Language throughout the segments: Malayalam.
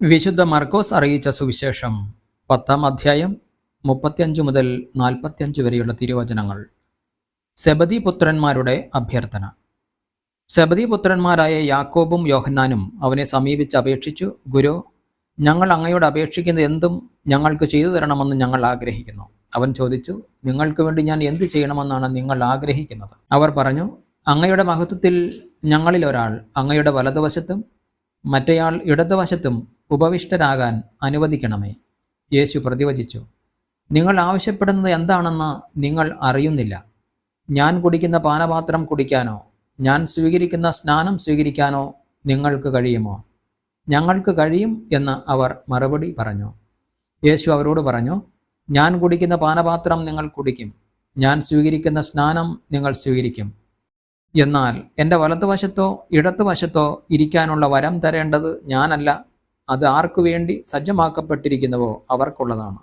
വിശുദ്ധ മർക്കോസ് അറിയിച്ച സുവിശേഷം പത്താം അധ്യായം മുപ്പത്തിയഞ്ച് മുതൽ നാൽപ്പത്തിയഞ്ച് വരെയുള്ള തിരുവചനങ്ങൾ. സെബദി പുത്രന്മാരുടെ അഭ്യർത്ഥന. സെബദി പുത്രന്മാരായ യാക്കോബും യോഹന്നാനും അവനെ സമീപിച്ച് അപേക്ഷിച്ചു ഗുരു ഞങ്ങൾ അങ്ങയോട് അപേക്ഷിക്കുന്ന എന്തും ഞങ്ങൾക്ക് ചെയ്തു തരണമെന്ന് ഞങ്ങൾ ആഗ്രഹിക്കുന്നു. അവൻ ചോദിച്ചു നിങ്ങൾക്ക് വേണ്ടി ഞാൻ എന്ത് ചെയ്യണമെന്നാണ് നിങ്ങൾ ആഗ്രഹിക്കുന്നത്? അവർ പറഞ്ഞു അങ്ങയുടെ മഹത്വത്തിൽ ഞങ്ങളിൽ ഒരാൾ അങ്ങയുടെ വലതുവശത്തും മറ്റേയാൾ ഇടതുവശത്തും ഉപവിഷ്ടരാകാൻ അനുവദിക്കണമേ. യേശു പ്രതിവചിച്ചു നിങ്ങൾ ആവശ്യപ്പെടുന്നത് എന്താണെന്ന് നിങ്ങൾ അറിയുന്നില്ല. ഞാൻ കുടിക്കുന്ന പാനപാത്രം കുടിക്കാനോ ഞാൻ സ്വീകരിക്കുന്ന സ്നാനം സ്വീകരിക്കാനോ നിങ്ങൾക്ക് കഴിയുമോ? ഞങ്ങൾക്ക് കഴിയും എന്ന് അവർ മറുപടി പറഞ്ഞു. യേശു അവരോട് പറഞ്ഞു ഞാൻ കുടിക്കുന്ന പാനപാത്രം നിങ്ങൾ കുടിക്കും. ഞാൻ സ്വീകരിക്കുന്ന സ്നാനം നിങ്ങൾ സ്വീകരിക്കും. എന്നാൽ എന്റെ വലത്തുവശത്തോ ഇടത്തുവശത്തോ ഇരിക്കാനുള്ള വരം തരേണ്ടത് ഞാനല്ല. അത് ആർക്കു വേണ്ടി സജ്ജമാക്കപ്പെട്ടിരിക്കുന്നുവോ അവർക്കുള്ളതാണ്.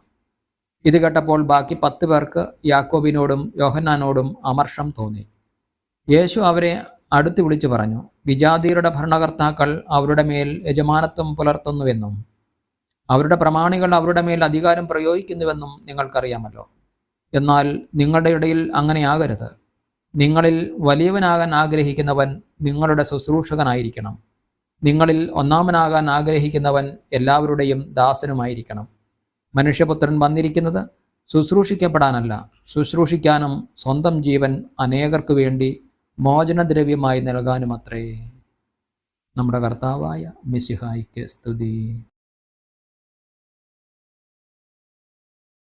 ഇത് കേട്ടപ്പോൾ ബാക്കി പത്ത് പേർക്ക് യാക്കോബിനോടും യോഹന്നാനോടും അമർഷം തോന്നി. യേശു അവരെ അടുത്ത് വിളിച്ചു പറഞ്ഞു വിജാതിയരുടെ ഭരണകർത്താക്കൾ അവരുടെ മേൽ യജമാനത്വം പുലർത്തുന്നുവെന്നും അവരുടെ പ്രമാണികൾ അവരുടെ മേൽ അധികാരം പ്രയോഗിക്കുന്നുവെന്നും നിങ്ങൾക്കറിയാമല്ലോ. എന്നാൽ നിങ്ങളുടെ ഇടയിൽ അങ്ങനെയാകരുത്. നിങ്ങളിൽ വലിയവനാകാൻ ആഗ്രഹിക്കുന്നവൻ നിങ്ങളുടെ ശുശ്രൂഷകനായിരിക്കണം. നിങ്ങളിൽ ഒന്നാമനാകാൻ ആഗ്രഹിക്കുന്നവൻ എല്ലാവരുടെയും ദാസനുമായിരിക്കണം. മനുഷ്യപുത്രൻ വന്നിരിക്കുന്നത് ശുശ്രൂഷിക്കപ്പെടാനല്ല. ശുശ്രൂഷിക്കാനും സ്വന്തം ജീവൻ അനേകർക്ക് വേണ്ടി മോചനദ്രവ്യമായി നൽകാനുമത്രേ. നമ്മുടെ കർത്താവായ മിസിഹായിക്ക് സ്തുതി.